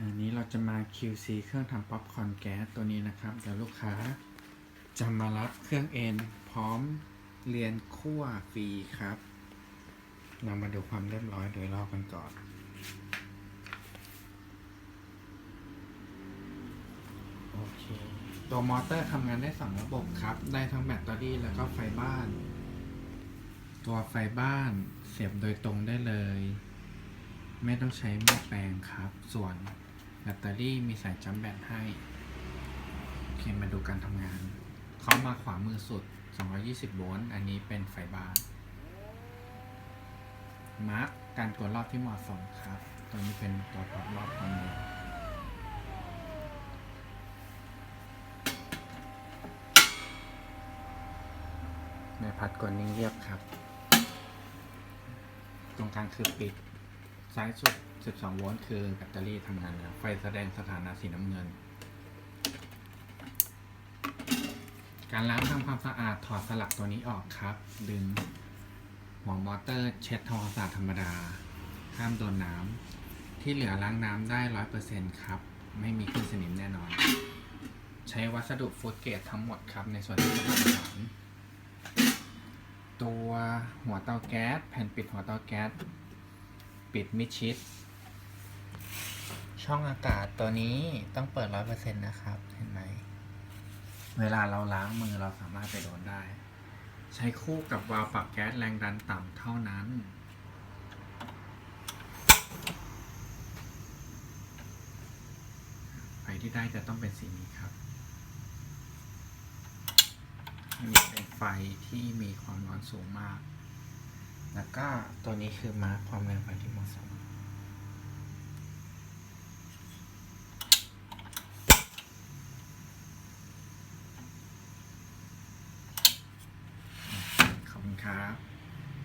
อันนี้เราจะมา QC เครื่องทำป๊อปคอร์นแก๊สตัวนี้นะครับ เดี๋ยวลูกค้าจะมารับเครื่องเอ็นพร้อมเรียนคั่วฟรีครับ เรามาดูความเรียบร้อยโดยรอบกันก่อน โอเค ตัวมอเตอร์ทำงานได้สองระบบครับ ได้ทั้งแบตเตอรี่แล้วก็ไฟบ้าน ตัวไฟบ้านเสียบโดยตรงได้เลย ไม่ต้องใช้หม้อแปลงครับ ส่วน แบตเตอรี่มีสายจัมแบตให้ โอเค มาดูการทำงาน เข้ามาขวามือสุด 220 โวลต์ อันนี้เป็นไฟบ้านมาร์กการกดรอบที่เหมาะสมครับ ตัวนี้เป็นตัวกดรอบความเร็วใบพัดกดนิ่งเรียบครับ ตรงกลางคือปิด ซ้ายสุด 12 โวลต์คือแบตเตอรี่ทำงานแล้ว ไฟแสดงสถานะสีน้ำเงิน การล้างทำความสะอาดถอดสลักตัวนี้ออกครับ ดึงหัวมอเตอร์เช็ดทำความสะอาดธรรมดา ห้ามโดนน้ำ ที่เหลือล้างน้ำได้ 100%ครับ ไม่มีขึ้นสนิมแน่นอน ใช้วัสดุฟูดเกรดทั้งหมดครับ ในส่วนที่เป็นฐานตัวหัวเตาแก๊สแผ่นปิดหัวเตาแก๊ส ปิดมิดชิด ช่องอากาศตัวนี้ต้องเปิดร้อยเปอร์เซ็นต์นะครับ เห็นไหม เวลาเราล้างมือเราสามารถไปโดนได้ ใช้คู่กับวาล์วปรับแก๊สแรงดันต่ำเท่านั้นไฟที่ได้จะต้องเป็นสีนี้ครับอันนี้เป็นไฟที่มีความร้อนสูงมาก แล้วก็ตัวนี้คือมาร์คความแรงไปที่เหมาะสมขอบคุณครับ